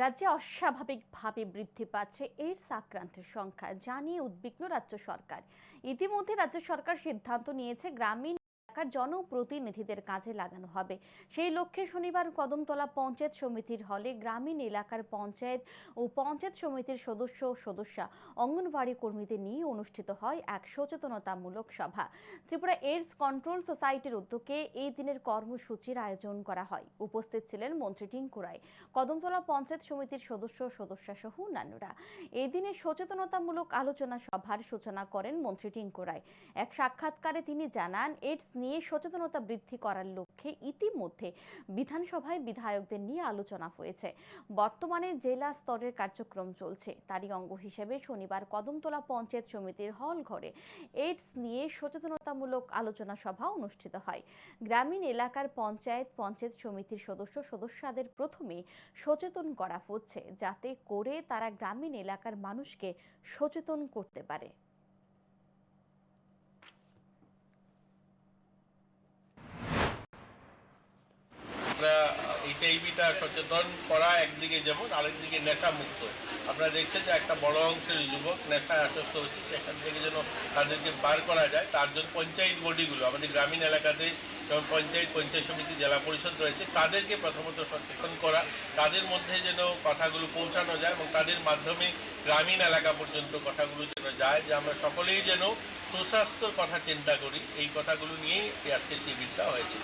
রাজ্যে অস্বাভাবিকভাবে বৃদ্ধি পাচ্ছে এইডস আক্রান্তের সংখ্যা, জানিয়ে উদ্বিগ্ন রাজ্য সরকার। ইতিমধ্যে রাজ্য সরকার সিদ্ধান্ত নিয়েছে, গ্রামীণ এলাকার জনপ্রতিনিধিদের কাজে লাগানো হবে। সেই লক্ষ্যে শনিবার কদমতলা পঞ্চায়েত সমিতির হলে গ্রামীণ এলাকার পঞ্চায়েত ও পঞ্চায়েত সমিতির সদস্য ও সদস্যা অঙ্গনওয়াড়ি কর্মীদের নিয়ে অনুষ্ঠিত হয় এক সচেতনতামূলক সভা। ত্রিপুরা এইডস কন্ট্রোল সোসাইটির উদ্যোগে এই দিনের কর্মসূচির আয়োজন করা হয়। উপস্থিত ছিলেন মন্ত্রী টিঙ্কু রায়, কদমতলা পঞ্চায়েত সমিতির সদস্য সদস্যা সহ অন্যান্যরা। এই দিনে সচেতনতামূলক আলোচনা সভার সূচনা করেন মন্ত্রী টিঙ্কু রায়। এক সাক্ষাৎকারে তিনি জানান এইডস নিয়ে সচেতনতা বৃদ্ধি করার লক্ষ্যে ইতিমধ্যে বিধানসভায় বিধায়কদের নিয়ে আলোচনা হয়েছে। বর্তমানে জেলা স্তরের কার্যক্রম চলছে। তারই অঙ্গ হিসেবে শনিবার কদমতলা পঞ্চায়েত সমিতির হল ঘরে এইডস নিয়ে সচেতনতামূলক আলোচনা সভা অনুষ্ঠিত হয়। গ্রামীণ এলাকার পঞ্চায়েত পঞ্চায়েত সমিতির সদস্য সদস্যদের প্রথমে সচেতন করা হচ্ছে, যাতে করে তারা গ্রামীণ এলাকার মানুষকে সচেতন করতে পারে। আমরা এইচআইভিটা সচেতন করা, একদিকে যেমন, আরেকদিকে নেশা মুক্ত আপনারা দেখছেন যে একটা বড় অংশের যুবক নেশায় আসক্ত হচ্ছে, সেখান থেকে যেন তাদেরকে বার করা যায়। তার জন্য পঞ্চায়েত বডিগুলো, আমাদের গ্রামীণ এলাকাতে যেমন পঞ্চায়েত পঞ্চায়েত সমিতি, জেলা পরিষদ রয়েছে, তাদেরকে প্রথমত সচেতন করা, তাদের মধ্যে যেন কথাগুলো পৌঁছানো যায় এবং তাদের মাধ্যমে গ্রামীণ এলাকা পর্যন্ত কথাগুলো যেন যায়, যে আমরা সকলেই যেন সুস্বাস্থ্যর কথা চিন্তা করি। এই কথাগুলো নিয়েই আজকে শিবিরটা হয়েছে।